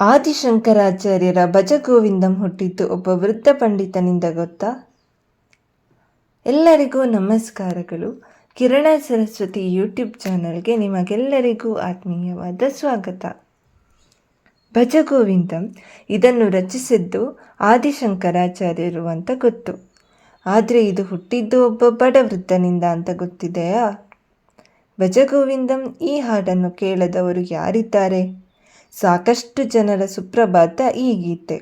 ಆದಿಶಂಕರಾಚಾರ್ಯರ ಭಜಗೋವಿಂದಂ ಹುಟ್ಟಿದ್ದು ಒಬ್ಬ ವೃದ್ಧ ಪಂಡಿತನಿಂದ ಗೊತ್ತಾ? ಎಲ್ಲರಿಗೂ ನಮಸ್ಕಾರಗಳು. ಕಿರಣ ಸರಸ್ವತಿ ಯೂಟ್ಯೂಬ್ ಚಾನಲ್ಗೆ ನಿಮಗೆಲ್ಲರಿಗೂ ಆತ್ಮೀಯವಾದ ಸ್ವಾಗತ. ಭಜಗೋವಿಂದಂ ಇದನ್ನು ರಚಿಸಿದ್ದು ಆದಿಶಂಕರಾಚಾರ್ಯರು ಅಂತ ಗೊತ್ತು. ಆದರೆ ಇದು ಹುಟ್ಟಿದ್ದು ಒಬ್ಬ ಬಡ ವೃದ್ಧನಿಂದ ಅಂತ ಗೊತ್ತಿದೆಯಾ? ಭಜಗೋವಿಂದಂ ಈ ಹಾಡನ್ನು ಕೇಳದವರು ಯಾರಿದ್ದಾರೆ? ಸಾಕಷ್ಟು ಜನರ ಸುಪ್ರಭಾತ ಈ ಗೀತೆ.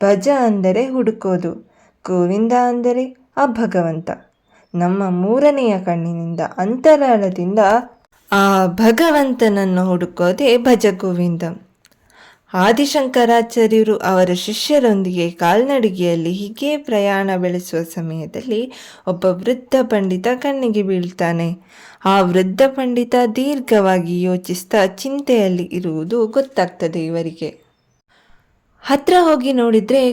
ಭಜ ಅಂದರೆ ಹುಡುಕೋದು, ಗೋವಿಂದ ಅಂದರೆ ಆ ಭಗವಂತ ನಮ್ಮ ಮೂರನೆಯ ಕಣ್ಣಿನಿಂದ ಅಂತರಾಳದಿಂದ ಆ ಭಗವಂತನನ್ನು ಹುಡುಕೋದೇ ಭಜ ಗೋವಿಂದ. ಆದಿಶಂಕರಾಚಾರ್ಯರು ಅವರ ಶಿಷ್ಯರೊಂದಿಗೆ ಕಾಲ್ನಡಿಗೆಯಲ್ಲಿ ಹೀಗೆ ಪ್ರಯಾಣ ಬೆಳೆಸುವ ಸಮಯದಲ್ಲಿ ಒಬ್ಬ ವೃದ್ಧ ಪಂಡಿತ ಕಣ್ಣಿಗೆ ಬೀಳ್ತಾನೆ. ಆ ವೃದ್ಧ ಪಂಡಿತ ದೀರ್ಘವಾಗಿ ಯೋಚಿಸ್ತಾ ಚಿಂತೆಯಲ್ಲಿ ಇರುವುದು ಗೊತ್ತಾಗ್ತದೆ ಇವರಿಗೆ. ಹತ್ರ ಹೋಗಿ ನೋಡಿದರೆ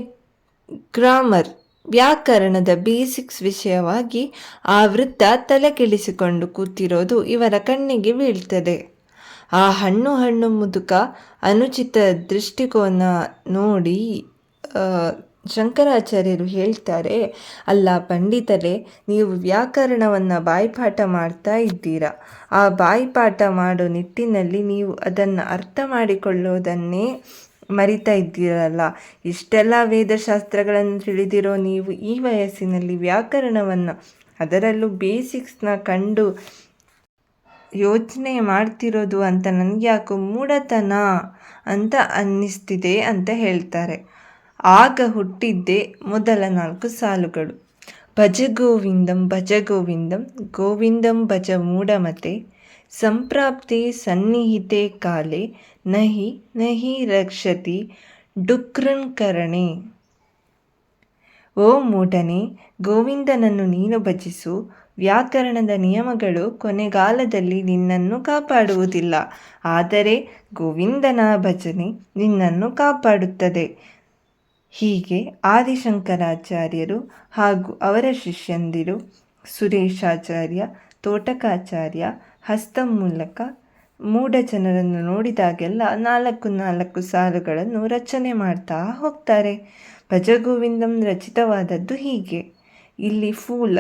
ಗ್ರಾಮರ್, ವ್ಯಾಕರಣದ ಬೇಸಿಕ್ಸ್ ವಿಷಯವಾಗಿ ಆ ವೃದ್ಧ ತಲೆ ಕೆಡಿಸಿಕೊಂಡು ಕೂತಿರೋದು ಇವರ ಕಣ್ಣಿಗೆ ಬೀಳ್ತದೆ. ಆ ಹಣ್ಣು ಹಣ್ಣು ಮುದುಕ ಅನುಚಿತ ದೃಷ್ಟಿಕೋನ ನೋಡಿ ಶಂಕರಾಚಾರ್ಯರು ಹೇಳ್ತಾರೆ, ಅಲ್ಲ ಪಂಡಿತರೇ, ನೀವು ವ್ಯಾಕರಣವನ್ನು ಬಾಯಿಪಾಠ ಮಾಡ್ತಾ ಇದ್ದೀರಾ. ಆ ಬಾಯಿಪಾಠ ಮಾಡೋ ನಿಟ್ಟಿನಲ್ಲಿ ನೀವು ಅದನ್ನು ಅರ್ಥ ಮಾಡಿಕೊಳ್ಳೋದನ್ನೇ ಮರಿತಾ ಇದ್ದೀರಲ್ಲ. ಇಷ್ಟೆಲ್ಲ ವೇದಶಾಸ್ತ್ರಗಳನ್ನು ತಿಳಿದಿರೋ ನೀವು ಈ ವಯಸ್ಸಿನಲ್ಲಿ ವ್ಯಾಕರಣವನ್ನು ಅದರಲ್ಲೂ ಬೇಸಿಕ್ಸ್ನ ಕಂಡು ಯೋಚನೆ ಮಾಡ್ತಿರೋದು ಅಂತ ನನಗೆ ಯಾಕೋ ಮೂಢತನ ಅಂತ ಅನ್ನಿಸ್ತಿದೆ ಅಂತ ಹೇಳ್ತಾರೆ. ಆಗ ಹುಟ್ಟಿದ್ದೇ ಮೊದಲ ನಾಲ್ಕು ಸಾಲುಗಳು. ಭಜ ಗೋವಿಂದಂ ಭಜ ಗೋವಿಂದಂ ಗೋವಿಂದಂ ಭಜ ಮೂಢಮತೆ, ಸಂಪ್ರಾಪ್ತಿ ಸನ್ನಿಹಿತೆ ಕಾಲೆ, ನಹಿ ನಹಿ ರಕ್ಷತಿ ಡುಕೃನ್ಕರಣೆ ಓ ಮೂಢನೆ ಗೋವಿಂದನನ್ನು ನೀನು ಭಜಿಸು. ವ್ಯಾಕರಣದ ನಿಯಮಗಳು ಕೊನೆಗಾಲದಲ್ಲಿ ನಿನ್ನನ್ನು ಕಾಪಾಡುವುದಿಲ್ಲ. ಆದರೆ ಗೋವಿಂದನ ಭಜನೆ ನಿನ್ನನ್ನು ಕಾಪಾಡುತ್ತದೆ. ಹೀಗೆ ಆದಿಶಂಕರಾಚಾರ್ಯರು ಹಾಗೂ ಅವರ ಶಿಷ್ಯಂದಿರು, ಸುರೇಶಾಚಾರ್ಯ, ತೋಟಕಾಚಾರ್ಯ ಹಸ್ತ ಮೂಲಕ ಮೂಢ ಜನರನ್ನು ನೋಡಿದಾಗೆಲ್ಲ ನಾಲ್ಕು ನಾಲ್ಕು ಸಾಲುಗಳನ್ನು ರಚನೆ ಮಾಡ್ತಾ ಹೋಗ್ತಾರೆ. ಭಜಗೋವಿಂದಂ ರಚಿತವಾದದ್ದು ಹೀಗೆ. ಇಲ್ಲಿ ಫೂಲ್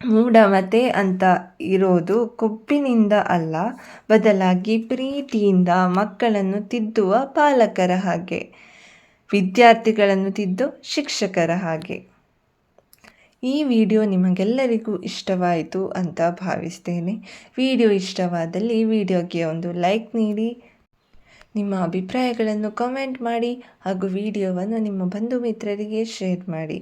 ಮೂಢಮತೆ ಅಂತ ಇರೋದು ಕೊಬ್ಬಿನಿಂದ ಅಲ್ಲ, ಬದಲಾಗಿ ಪ್ರೀತಿಯಿಂದ ಮಕ್ಕಳನ್ನು ತಿದ್ದುವ ಪಾಲಕರ ಹಾಗೆ, ವಿದ್ಯಾರ್ಥಿಗಳನ್ನು ತಿದ್ದು ಶಿಕ್ಷಕರ ಹಾಗೆ. ಈ ವಿಡಿಯೋ ನಿಮಗೆಲ್ಲರಿಗೂ ಇಷ್ಟವಾಯಿತು ಅಂತ ಭಾವಿಸ್ತೇನೆ. ವಿಡಿಯೋ ಇಷ್ಟವಾದಲ್ಲಿ ವಿಡಿಯೋಗೆ ಒಂದು ಲೈಕ್ ನೀಡಿ ನಿಮ್ಮ ಅಭಿಪ್ರಾಯಗಳನ್ನು ಕಮೆಂಟ್ ಮಾಡಿ ಹಾಗೂ ವಿಡಿಯೋವನ್ನು ನಿಮ್ಮ ಬಂಧು ಮಿತ್ರರಿಗೆ ಶೇರ್ ಮಾಡಿ.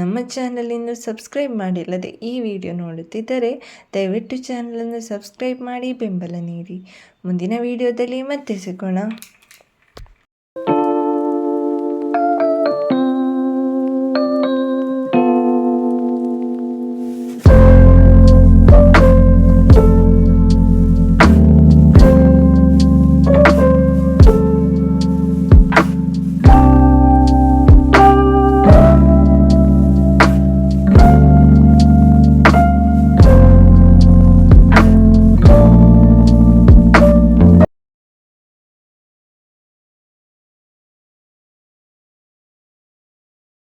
ನಮ್ಮ ಚಾನಲನ್ನು ಸಬ್ಸ್ಕ್ರೈಬ್ ಮಾಡಿಲ್ಲದೆ ಈ ವಿಡಿಯೋ ನೋಡುತ್ತಿದ್ದರೆ ದಯವಿಟ್ಟು ಚಾನಲನ್ನು ಸಬ್ಸ್ಕ್ರೈಬ್ ಮಾಡಿ, ಬೆಂಬಲ ನೀಡಿ. ಮುಂದಿನ ವಿಡಿಯೋದಲ್ಲಿ ಮತ್ತೆ ಸಿಗೋಣ.